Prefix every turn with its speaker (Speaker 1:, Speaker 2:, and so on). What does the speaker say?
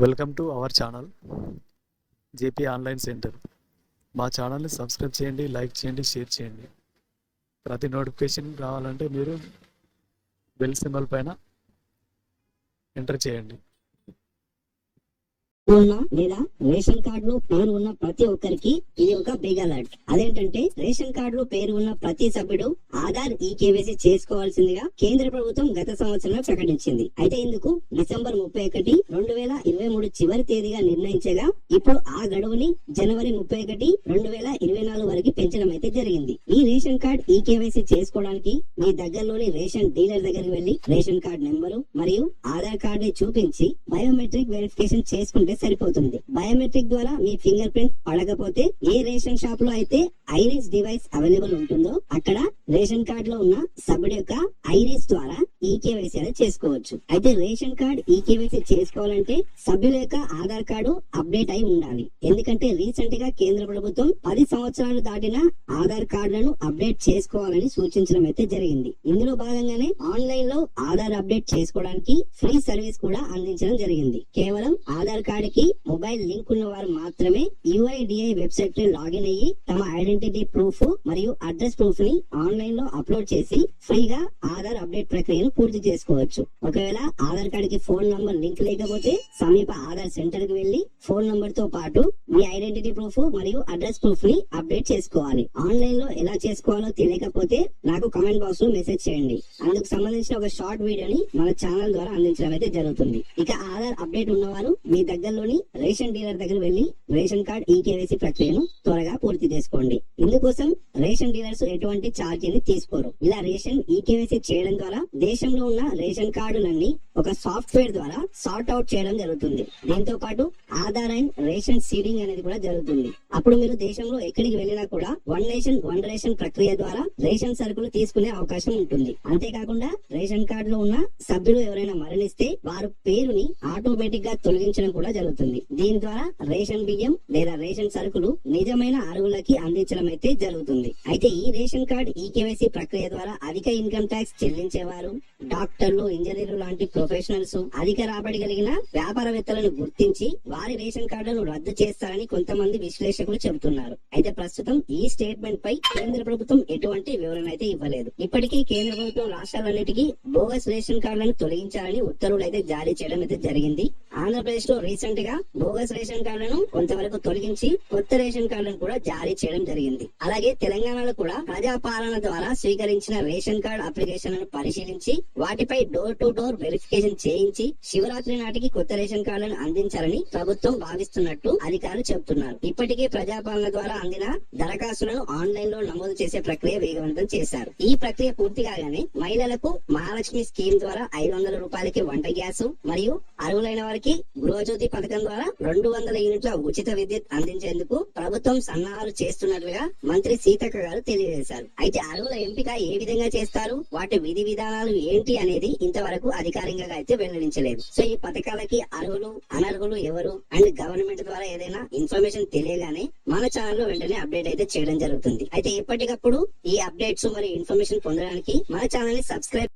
Speaker 1: Welcome to our channel JP online centre మా ఛానల్ని subscribe చేయండి లైక్ చేయండి షేర్ చేయండి. ప్రతి నోటిఫికేషన్ రావాలంటే మీరు బెల్ సింబల్ పైన ఎంటర్ చేయండి.
Speaker 2: ఉన్న లేదా రేషన్ కార్డులో పేరు ఉన్న ప్రతి ఒక్కరికి ఇది ఒక బిగ్ అలర్ట్. అదేంటంటే రేషన్ కార్డులో పేరు ఉన్న ప్రతి సభ్యుడు ఆధార్ ఈ కేవైసీ చేసుకోవాల్సిందిగా కేంద్ర ప్రభుత్వం గత సంవత్సరమే ప్రకటించింది. అయితే ఇందుకు డిసెంబర్ ముప్పై ఒకటి రెండు వేల ఇరవై మూడు చివరి తేదీగా నిర్ణయించగా ఇప్పుడు ఆ గడువుని జనవరి ముప్పై ఒకటి రెండు వేల ఇరవై నాలుగు వరకు పెంచడం అయితే జరిగింది. ఈ రేషన్ కార్డ్ ఈ కేవైసీ చేసుకోవడానికి మీ దగ్గరలోని రేషన్ డీలర్ దగ్గరికి వెళ్ళి రేషన్ కార్డ్ నెంబరు మరియు ఆధార్ కార్డు ని చూపించి బయోమెట్రిక్ వెరిఫికేషన్ చేసుకుంటే సరిపోతుంది బయోమెట్రిక్ ద్వారా మీ ఫింగర్ ప్రింట్ పడకపోతే ఏ రేషన్ షాప్లో అయితే ఐరిస్ డివైస్ అవైలబుల్ ఉంటుందో అక్కడ రేషన్ కార్డ్లో ఉన్న సభ్యుడి యొక్క ఐరిస్ ద్వారా ఈ కేవైసీ అనేది చేసుకోవచ్చు. అయితే రేషన్ కార్డ్ ఈ కేవైసీ చేసుకోవాలంటే సభ్యుల యొక్క ఆధార్ కార్డు అప్డేట్ అయి ఉండాలి. ఎందుకంటే రీసెంట్గా కేంద్ర ప్రభుత్వం పది సంవత్సరాలు దాటిన ఆధార్ కార్డులను అప్డేట్ చేసుకోవాలని సూచించడం అయితే జరిగింది. ఇందులో భాగంగానే ఆన్లైన్లో ఆధార్ అప్డేట్ చేసుకోవడానికి ఫ్రీ సర్వీస్ కూడా అందించడం జరిగింది. కేవలం ఆధార్ కార్డు కి మొబైల్ లింక్ ఉన్న వారు మాత్రమే యుఐడిఐ వెబ్సైట్లో లాగిన్ అయ్యి తమ ఐడెంటిటీ ప్రూఫ్ మరియు అడ్రస్ ప్రూఫ్ని ఆన్లైన్లో అప్లోడ్ చేసి ఫ్రీగా ఆధార్ అప్డేట్ ప్రక్రియను పూర్తి చేసుకోవచ్చు. ఒకవేళ ఆధార్ కార్డు కి ఫోన్ నంబర్ లింక్ లేకపోతే సమీప ఆధార్ సెంటర్కి వెళ్ళి ఫోన్ నంబర్తో పాటు మీ ఐడెంటిటీ ప్రూఫ్ మరియు అడ్రస్ ప్రూఫ్ని అప్డేట్ చేసుకోవాలి. ఆన్లైన్లో ఎలా చేసుకోవాలో తెలియకపోతే నాకు కమెంట్ బాక్స్లో మెసేజ్ చేయండి. అందుకు సంబంధించిన ఒక షార్ట్ వీడియోని మన ఛానల్ ద్వారా అందించడం అయితే జరుగుతుంది. ఇక ఆధార్ అప్డేట్ ఉన్నవారు మీ దగ్గరలోని రేషన్ డీలర్ దగ్గర వెళ్ళి రేషన్ కార్డ్ ఈ కేవైసీ ప్రక్రియను త్వరగా పూర్తి చేసుకోండి. ఇందుకోసం రేషన్ డీలర్స్ ఎటువంటి ఛార్జీని తీసుకోరు. ఇలా రేషన్ ఈ కేవైసీ చేయడం ద్వారా దేశంలో ఉన్న రేషన్ కార్డులన్నీ ఒక సాఫ్ట్వేర్ ద్వారా సార్ట్ అవుట్ చేయడం జరుగుతుంది. దీంతో పాటు ఆధార్ అండ్ రేషన్ సీడింగ్ అనేది కూడా జరుగుతుంది. అప్పుడు మీరు దేశంలో ఎక్కడికి వెళ్ళినా కూడా వన్ నేషన్ వన్ రేషన్ ప్రక్రియ ద్వారా రేషన్ సరుకులు తీసుకునే అవకాశం ఉంటుంది. అంతేకాకుండా రేషన్ కార్డు లో ఉన్న సభ్యులు ఎవరైనా మరణిస్తే వారు పేరుని ఆటోమేటిక్గా తొలగించడం కూడా జరుగుతుంది. దీని ద్వారా రేషన్ బియ్యం లేదా రేషన్ సరుకులు నిజమైన అరువులకి అందించడం అయితే జరుగుతుంది. అయితే ఈ రేషన్ కార్డు ఈ కేవైసీ ప్రక్రియ ద్వారా అధిక ఇన్కమ్ ట్యాక్స్ చెల్లించేవారు? డాక్టర్లు ఇంజనీర్లు లాంటి ప్రొఫెషనల్స్ అధిక రాబడి కలిగిన వ్యాపారవేత్తలను గుర్తించి వారి రేషన్ కార్డులను రద్దు చేస్తారని కొంతమంది విశ్లేషకులు చెబుతున్నారు. అయితే ప్రస్తుతం ఈ స్టేట్మెంట్ పై కేంద్ర ప్రభుత్వం ఎటువంటి వివరణ అయితే ఇవ్వలేదు. ఇప్పటికీ కేంద్ర ప్రభుత్వం రాష్ట్రాలన్నిటికీ బోగస్ రేషన్ కార్డులను తొలగించాలని ఉత్తర్వులు అయితే జారీ చేయడం అయితే జరిగింది. ఆంధ్రప్రదేశ్లో రీసెంట్గా బోగస్ రేషన్ కార్డులను కొంతవరకు తొలగించి కొత్త రేషన్ కార్డులను కూడా జారీ చేయడం జరిగింది. అలాగే తెలంగాణలో కూడా ప్రజాపాలన ద్వారా స్వీకరించిన రేషన్ కార్డు అప్లికేషన్లను పరిశీలించి వాటిపై డోర్ టు డోర్ వెరిఫికేషన్ చేయించి శివరాత్రి నాటికి కొత్త రేషన్ కార్డులను అందించాలని ప్రభుత్వం భావిస్తున్నట్టు అధికారులు చెబుతున్నారు. ఇప్పటికే ప్రజాపాలన ద్వారా అందిన దరఖాస్తులను ఆన్లైన్లో నమోదు చేసే ప్రక్రియ వేగవంతం చేశారు. ఈ ప్రక్రియ పూర్తి కాగానే మహిళలకు మహాలక్ష్మి స్కీమ్ ద్వారా ఐదు వందల రూపాయలకి వంట గ్యాస్ మరియు అర్హులైన వారికి గృహజ్యోతి పథకం ద్వారా రెండు వందల యూనిట్ల ఉచిత విద్యుత్ అందించేందుకు ప్రభుత్వం సన్నాహాలు చేస్తున్నట్లుగా మంత్రి సీతక్క గారు తెలియజేశారు. అయితే అర్హుల ఎంపిక ఏ విధంగా చేస్తారు? వాటి విధి విధానాలు ఏంటి అనేది ఇంతవరకు అధికారికంగా అయితే వెల్లడించలేదు. సో ఈ పథకాలకి అర్హులు అనర్హులు ఎవరు అండ్ గవర్నమెంట్ ద్వారా ఏదైనా ఇన్ఫర్మేషన్ తెలియగానే మన ఛానల్లో వెంటనే అప్డేట్ అయితే చేయడం జరుగుతుంది. అయితే ఎప్పటికప్పుడు ఈ అప్డేట్స్ మరియు ఇన్ఫర్మేషన్ పొందడానికి మన ఛానల్ని సబ్స్క్రైబ్